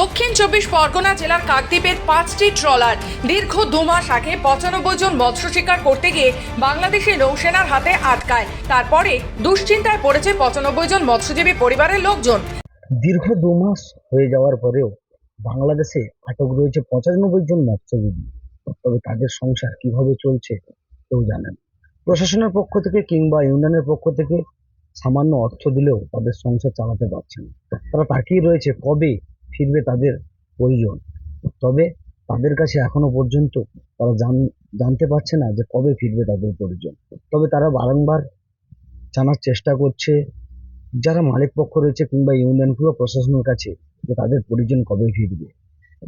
দক্ষিণ চব্বিশ পরগনা জেলার কাকদ্বীপের পাঁচটি ট্রলার দীর্ঘ দু মাস আগে পঁচানব্বই জন মৎস্য শিকার করতে গিয়ে বাংলাদেশি নৌসেনার হাতে আটকায়। তারপরে দুশ্চিন্তায় পড়েছে পঁচানব্বই জন মৎস্যজীবী পরিবারের লোকজন। দীর্ঘ দু মাস হয়ে যাওয়ার পরেও বাংলাদেশে আটক রয়েছে পঁচানব্বই জন মৎস্যজীবী। তবে তাদের সংসার কীভাবে চলছে কেউ জানেন প্রশাসনের পক্ষ থেকে কিংবা ইউনিয়নের পক্ষ থেকে সামান্য অর্থ দিলেও তাদের সংসার চালাতে পারছে না। তারা তাকিয়ে রয়েছে কবে ফিরবে তাদের প্রয়োজন তবে তাদের কাছে এখনও পর্যন্ত তারা জান- জানতে পারছে না যে কবে ফিরবে তাদের প্রয়োজন তবে তারা বারংবার জানার চেষ্টা করছে, যারা মালিক পক্ষ রয়েছে কিংবা ইউনিয়ন কিংবা প্রশাসনের কাছে যে তাদের পরিজন কবে ফিরবে,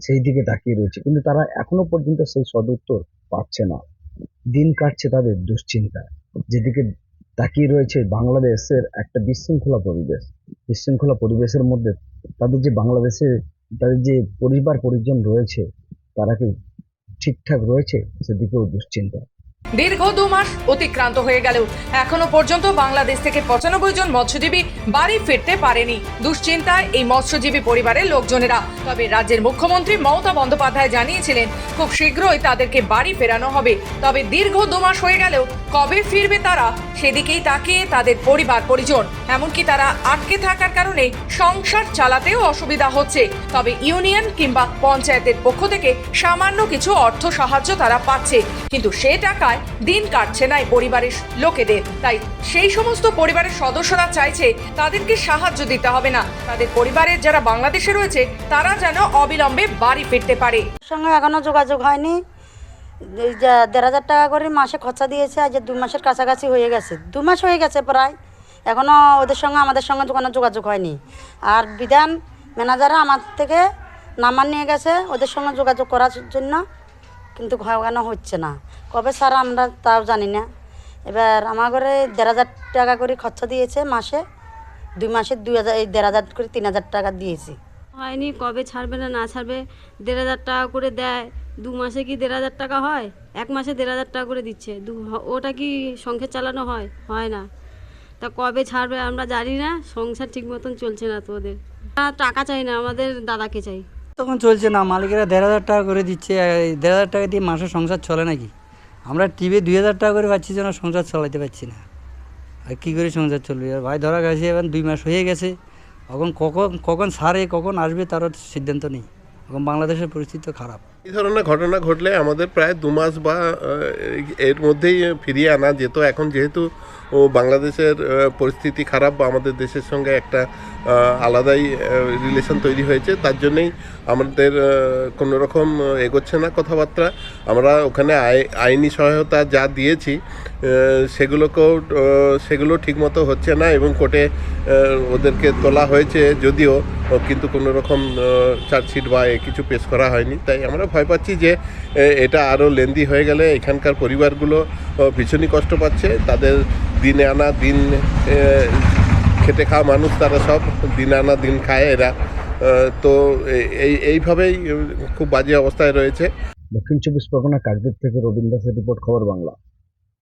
সেই দিকে তাকিয়ে রয়েছে। কিন্তু তারা এখনও পর্যন্ত সেই সদুত্তর পাচ্ছে না। দিন কাটছে তাদের দুশ্চিন্তায় যেদিকে তাকিয়ে রয়েছে বাংলাদেশের একটা বিশৃঙ্খলা পরিবেশ। বিশৃঙ্খলা পরিবেশের মধ্যে তাদের যে বাংলাদেশে তাদের যে পরিবার পরিজন রয়েছে, তারা কি ঠিকঠাক রয়েছে? সেদিকেও দুশ্চিন্তা। দীর্ঘ দু মাস অতিক্রান্ত হয়ে গেলেও এখনও পর্যন্ত বাংলাদেশ থেকে পঁচানব্বই জন মৎস্যজীবী বাড়ি ফিরতে পারেনি। দুশ্চিন্তায় এই মৎস্যজীবী পরিবারের লোকজনেরা, তবে রাজ্যের মুখ্যমন্ত্রী মমতা বন্দ্যোপাধ্যায় জানিয়েছিলেন, খুব শীঘ্রই তাদেরকে বাড়ি ফেরানো হবে। তবে দীর্ঘ দু মাস হয়ে গেলেও কবে ফিরবে তারা, সেদিকেই তাকিয়ে তাদের পরিবার পরিজন এমনকি তারা আটকে থাকার কারণে সংসার চালাতেও অসুবিধা হচ্ছে। তবে ইউনিয়ন কিংবা পঞ্চায়েতের পক্ষ থেকে সামান্য কিছু অর্থ সাহায্য তারা পাচ্ছে। কিন্তু সে টাকায় দিন কাটছে না পরিবারের লোকেদের। তাই সেই সমস্ত পরিবারের সদস্যরা চাইছে তাদেরকে সাহায্য দিতে হবে না। তাদের পরিবারের যারা বাংলাদেশে রয়েছে, তারা যেন অবিলম্বে বাড়ি ফিরতে পারে। সঙ্গে এখনও যোগাযোগ হয়নি। দেড় হাজার টাকা করে মাসে খরচা দিয়েছে, আজ দু মাসের কাছাকাছি হয়ে গেছে। দু মাস হয়ে গেছে প্রায়। এখনও ওদের সঙ্গে, আমাদের সঙ্গে কোনো যোগাযোগ হয়নি। আর বিধান ম্যানেজাররা আমার থেকে নাম্বার নিয়ে গেছে ওদের সঙ্গে যোগাযোগ করার জন্য, কিন্তু কেন হচ্ছে না। কবে স্যার আমরা তাও জানি না। এবার আমার ঘরে দেড় হাজার টাকা করে খরচা দিয়েছে মাসে। দুই মাসে দুই হাজার, এই দেড় হাজার করে তিন হাজার টাকা দিয়েছি। হয়নি, কবে ছাড়বে না না ছাড়বে, দেড় হাজার টাকা করে দেয়, দু মাসে কি দেড় হাজার টাকা হয়? এক মাসে দেড় হাজার টাকা করে দিচ্ছে। দু, ওটা কি সংসার চালানো হয়? হয় না। তা কবে ছাড়বে আমরা জানি না, সংসার ঠিক মতন চলছে না তো ওদের টাকা চাই না, আমাদের দাদাকে চাই। তখন চলছে না, মালিকেরা দেড় হাজার টাকা করে দিচ্ছে দেড় হাজার টাকা দিয়ে মাসের সংসার চলে নাকি? আমরা টিভি দুই হাজার টাকা করে পাচ্ছি যেন সংসার চালাতে পারছি না। আর কী করে সংসার চলবে? আর ভাই ধরা গেছে এবার দুই মাস হয়ে গেছে। এখন কখন কখন সারে, কখন আসবে তারও সিদ্ধান্ত নেই। এখন বাংলাদেশের পরিস্থিতি তো খারাপ। এই ধরনের ঘটনা ঘটলে আমাদের প্রায় দু মাস বা এর মধ্যেই ফিরিয়ে আনা যেত। এখন যেহেতু, ও, বাংলাদেশের পরিস্থিতি খারাপ বা আমাদের দেশের সঙ্গে একটা আলাদাই রিলেশন তৈরি হয়েছে, তার জন্যেই আমাদের কোনো রকম এগোচ্ছে না কথাবার্তা। আমরা ওখানে আই- আইনি সহায়তা যা দিয়েছি সেগুলোকেও সেগুলো ঠিকমতো হচ্ছে না এবং কোর্টে ওদেরকে তোলা হয়েছে যদিও কিন্তু কোনো রকম চার্জশিট বা কিছু পেশ করা হয়নি। তাই আমরা ভয় পাচ্ছি যে এটা আরও লেন্দি হয়ে গেলে এখানকার পরিবারগুলো ভীষণই কষ্ট পাচ্ছে। তাদের দিনে আনা দিন খেটে খাওয়া মানুষ, তারা সব দিন আনা দিন খায় এরা। তো এই, এইভাবেই খুব বাজে অবস্থায় রয়েছে। দক্ষিণ চব্বিশ পরগনা কাকদ্বীপ থেকে রবীন্দ্র রিপোর্ট, খবর বাংলা।